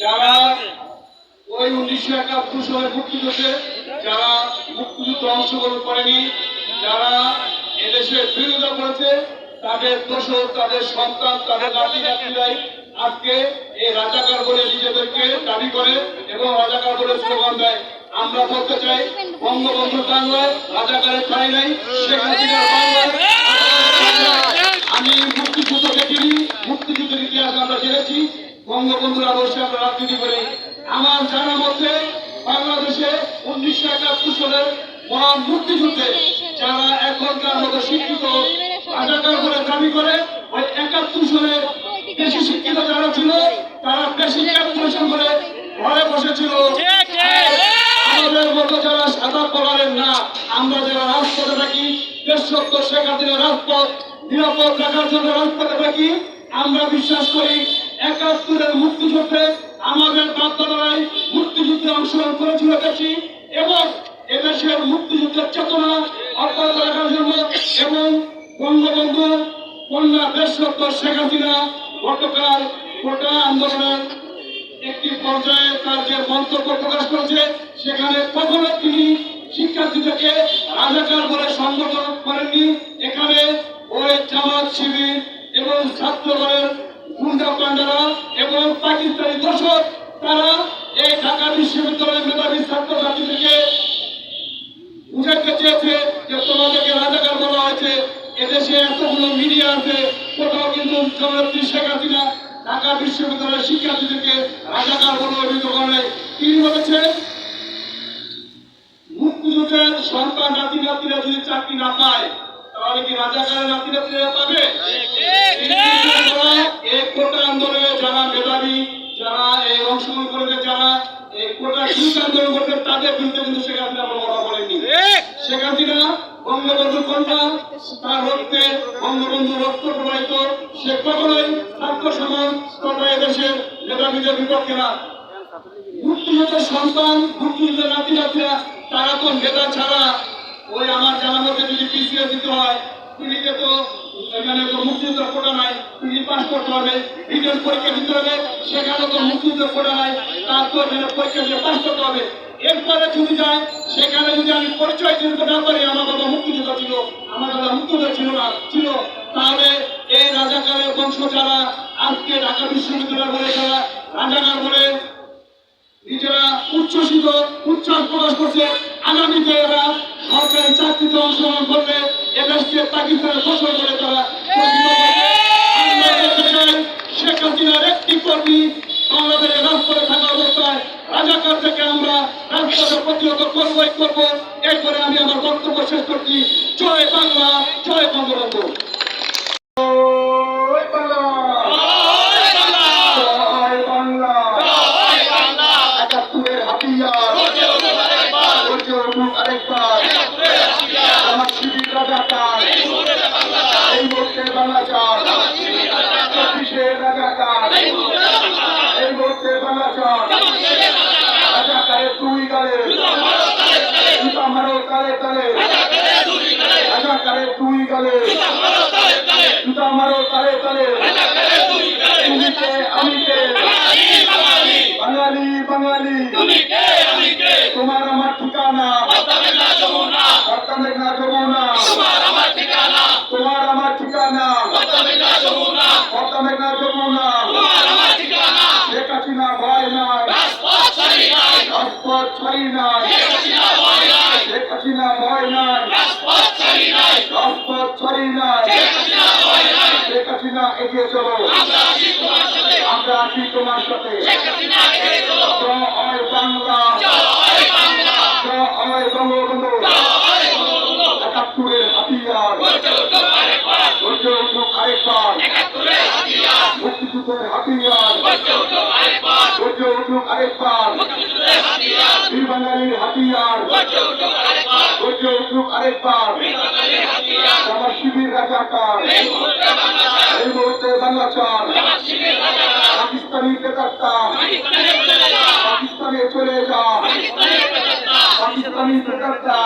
যারা একাত্তর সালে মুক্তিযুদ্ধে যারা মুক্তিযুদ্ধে অংশগ্রহণ করেনি, যারা এদেশের বিরোধিতা করেছে, তাদের দোষর, তাদের সন্তান, তাদের নাতি নাতনিরাই আজকে এই রাজাকার বলে নিজেদেরকে দাবি করে এবং রাজাকার বলে স্লোগান দেয়। আমরা বলতে চাই বঙ্গবন্ধুর বাংলায় রাজাকারের ঠাই নাই শেখ হাসিনার বাংলায় আমি মুক্তিযুদ্ধ দেখিনি, মুক্তিযুদ্ধের ইতিহাস আমরা জেনেছি। বঙ্গবন্ধুর আদর্শে আমরা রাজনীতি করি। আমার জানা মতে, বাংলাদেশে উনিশশো একাত্তর সালের মহান মুক্তিযুদ্ধে যারা এখনকার মতো শিক্ষিত রাজাকার বলে দাবি করে, ওই একাত্তর সালে বেশি শিক্ষিত যারা ছিল তারা বেশি ক্যালকুলেশন করে ঘরে বসেছিল। আমাদের মতো যারা সাদা কলারের না আমরা যারা রাজপথে থাকি দেশত্ব শেখ হাসিনা রাজপথ নিরাপদ রাখার জন্য রাজপথে থাকি আমরা বিশ্বাস করি একাত্তরের মুক্তিযুদ্ধে আমাদের বাধ্যতায় মুক্তিযুদ্ধে অংশগ্রহণ করেছিল বেশি এবং এদেশের মুক্তিযুদ্ধের চেতনা অব্যাহত রাখার জন্য এবং বঙ্গবন্ধু কন্যা দেশত্ব শেখ হাসিনা গতকাল কোটা আন্দোলনের একটি পর্যায়ে তার যে মন্তব্য প্রকাশ করেছে, সেখানে কখনো তিনি শিক্ষার্থীদেরকে রাজাকার বলে সংগঠন করেননি। এখানে ওই জামাত শিবির এবং ছাত্র গুন্ডা পান্ডারা এবং পাকিস্তানি দর্শক, তারা এই ঢাকা বিশ্ববিদ্যালয়ের মেধাবী ছাত্র ছাত্রীদেরকে বুঝাতে চেয়েছে যে তোমাদেরকে রাজাকার বলা হয়েছে। এদেশে এতগুলো মিডিয়া আছে, কোথাও কিন্তু জননেত্রী শেখ হাসিনা ঢাকা বিশ্ববিদ্যালয়ের শিক্ষার্থীদেরকে রাজাকার বলে অভিহিত করে তিনি বলেছে? মুক্তিযুদ্ধের সন্তান নাতি নাতিরা যদি চাকরি না পায়, তাহলে কি রাজাকারের নাতি নাতিরা পাবে? এই কোটা আন্দোলনে যারা মেধাবী, যারা এই অংশগ্রহণ করেছে, যারা এই কোটা ঠিক আন্দোলন করতে তাদের বিরুদ্ধে কিন্তু শেখ হাসিনা বলেননি শেখ হাসিনা বঙ্গবন্ধু কন্যা, তার রক্তে বঙ্গবন্ধু রক্ত প্রবাহিত সে কখনোই ছাত্র সমাজ তথা এদেশের মেধাবীদের বিপক্ষে না। সন্তান মুক্তিযুদ্ধের নাতি নাতিরা তারা তো নেতা ছাড়া ওই আমার জানা মধ্যে যদি পিছিয়ে দিতে হয়, পিড়িতে তো এখানে তো মুক্তিযুদ্ধের কোটা নাই, পিড়ি পাস করতে হবে রিটার্ন পরীক্ষা দিতে হবে, সেখানে তো মুক্তিযুদ্ধের কোটা নাই তার তো এখানে পরীক্ষা দিয়ে পাস করতে হবে। এরপরে যদি যায়, সেখানে যদি আমি পরিচয় দিতে না পারি, আমার বাবা মুক্তিযুদ্ধ ছিল, আমার দাদা মুক্তিযুদ্ধ ছিল না, ছিল, তাহলে এই রাজাকারের বংশ যারা আজকে ঢাকা বিশ্ববিদ্যালয় বলে রাজাকার বলে নিজেরা উচ্ছ্বসিত, উচ্ছ্বাস প্রকাশ করছে। আগামীতে এরা সরকারি চাকরিতে অংশগ্রহণ করবে এদেশকে পাকিস্তানের ফসল করে। তারা শেখ হাসিনার একটি কর্মী বাংলাদেশের রাজপথে থাকা অবস্থায় রাজাকার থেকে আমরা রাজপথে প্রতিহত করবই করব। এরপরে আমি আমার বক্তব্য শেষ করছি। জয় বাংলা, জয় বঙ্গবন্ধু। মুহূর্তে বাংলা চার রাজাকার এই মুহূর্তে বাংলা চার রাজাকারের দুই গালে জুতা মারো তালে তালে রাজাকারের দুই গালে জুতা মারো তালে তালে তুমি কে আমি কে বাঙালি বাঙালি তোমার আমার ঠিকানা কর্তা মেঘনা যমুনা তোমার আমার ঠিকানা কর্তা মেঘনা যমুনা শেখ হাসিনা ভয় নাই রাজপথ ছাড়ি নাই শেখ হাসিনা ভয় নাই। রাজপথ ছাড়ি নাই। শেখ হাসিনা এগিয়ে চলো। আমরা আছি তোমার সাথে। জয় বাংলা। জয় বঙ্গবন্ধু। একাত্তরের হাতিয়ার। গর্জে উঠুক আরেকবার মুক্তিযুদ্ধের হাতিয়ার। গর্জে উঠুক আরেকবার বীর বাঙালির হাতিয়ার। গর্জে উঠুক আরেকবার আমার শিবির রাজাকার এই মুহূর্তে বাংলা চান পাকিস্তানি বেতারটা পাকিস্তানে চলে যা। পাকিস্তানি বেতারটা